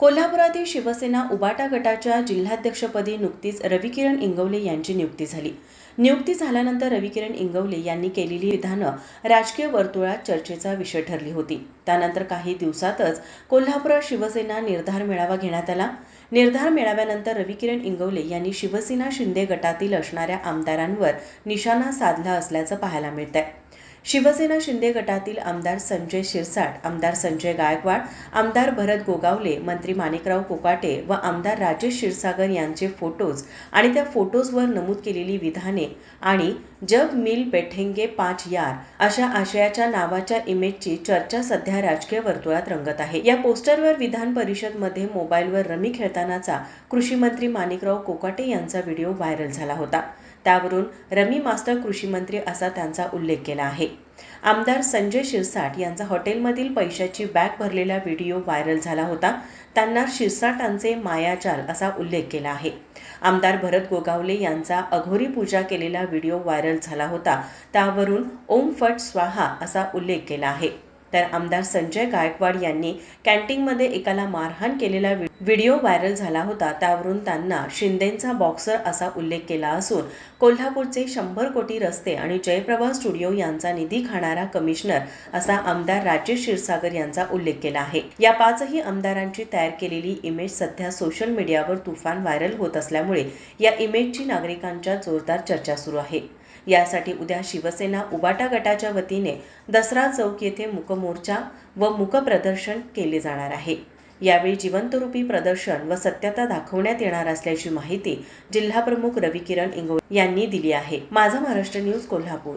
कोल्हापुरातील शिवसेना उबाटा गटाच्या जिल्हाध्यक्षपदी नुकतीच रविकिरण इंगवले यांची नियुक्ती झाली. नियुक्ती झाल्यानंतर रविकिरण इंगवले यांनी केलेली विधानं राजकीय वर्तुळात चर्चेचा विषय ठरली होती. त्यानंतर काही दिवसातच कोल्हापुरात शिवसेना निर्धार मेळावा घेण्यात आला. निर्धार मेळाव्यानंतर रविकिरण इंगवले यांनी शिवसेना शिंदे गटातील असणाऱ्या आमदारांवर निशाणा साधला असल्याचं पाहायला मिळतंय. शिवसेना शिंदे गटातील आमदार संजय शिरसाट आमदार संजय गायकवाड आमदार भरत गोगावले मंत्री माणिकराव कोकाटे व आमदार राजेश क्षीरसागर यांचे फोटोज आणि त्या फोटोजवर नमूद केलेली विधाने आणि जब मिल बैठेंगे पाच यार अशा आशयाच्या नावाच्या इमेजची चर्चा सध्या राजकीय वर्तुळात रंगत आहे. या पोस्टरवर विधान परिषदमध्ये मोबाईलवर रमी खेळतानाचा कृषी मंत्री माणिकराव कोकाटे यांचा व्हिडिओ व्हायरल झाला होता. त्यावरून रमी मास्टर कृषी मंत्री असा त्यांचा उल्लेख केला आहे. आमदार संजय शिरसाट यांचा हॉटेलमधील पैशाची बॅग भरलेला व्हिडिओ व्हायरल झाला होता. त्यांना शिरसाटांचे मायाजाल असा उल्लेख केला आहे. आमदार भरत गोगावले यांचा अघोरी पूजा केलेला व्हिडिओ व्हायरल झाला होता. त्यावरून ओम फट स्वाहा असा उल्लेख केला आहे. तर आमदार संजय गायकवाड यांनी कॅन्टीनमध्ये एकाला मारहाण केलेला व्हिडिओ व्हिडिओ व्हायरल झाला होता. त्यावरून त्यांना शिंदेंचा बॉक्सर असा उल्लेख केला असून कोल्हापूरचे शंभर कोटी रस्ते आणि जयप्रभा स्टुडिओ यांचा निधी खाणारा कमिशनर असा आमदार राजेश क्षीरसागर यांचा उल्लेख केला आहे. या पाचही आमदारांची तयार केलेली इमेज सध्या सोशल मीडियावर तुफान व्हायरल होत असल्यामुळे या इमेजची नागरिकांच्या जोरदार चर्चा सुरू आहे. यासाठी उद्या शिवसेना उबाटा गटाच्या वतीने दसरा चौक येथे मुकमोर्चा व मुकप्रदर्शन केले जाणार आहे. यावेळी जिवंतरूपी प्रदर्शन व सत्यता दाखवण्यात येणार असल्याची माहिती जिल्हाप्रमुख रविकिरण इंगो यांनी दिली आहे. माझा महाराष्ट्र न्यूज कोल्हापूर.